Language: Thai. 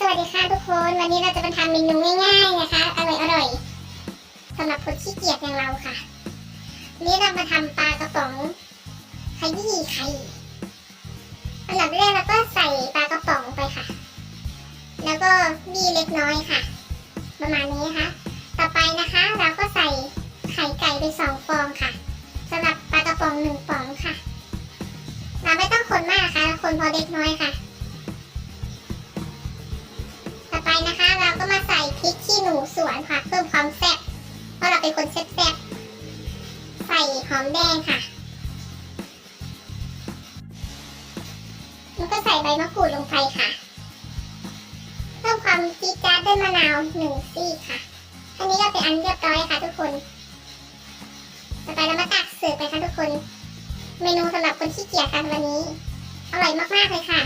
สวัสดีค่ะทุกคน วันนี้เราจะมาทำเมนูง่ายๆนะคะ อร่อยๆสำหรับคนขี้เกียจอย่างเราค่ะ นี้เรามาทำปลากระป๋องขยี้ไข่อันดับแรกเราก็ใส่ปลากระป๋องไปค่ะ แล้วก็มีเล็กน้อยค่ะ ประมาณนี้นะคะ ต่อไปนะคะเราก็ใส่ไข่ไก่ไปสองฟองค่ะสำหรับปลากระป๋องหนึ่งป๋องค่ะ เราไม่ต้องคนมากค่ะคนพอเล็กน้อยค่ะ ค่ะเพิ่มความแซ่บเพราะเราเป็นคนแซ่บๆใส่หอมแดงค่ะแล้วก็ใส่ใบมะกรูดลงไปค่ะเพิ่มความจี๊ดจ๊าดด้วยมะนาวหนึ่งซีกค่ะ อันนี้ก็เป็นอันเรียบร้อยค่ะทุกคนต่อไปเรามาตักเสิร์ฟไปค่ะทุกคน เมนูสำหรับคนขี้เกียจกันวันนี้ อร่อยมากๆเลยค่ะ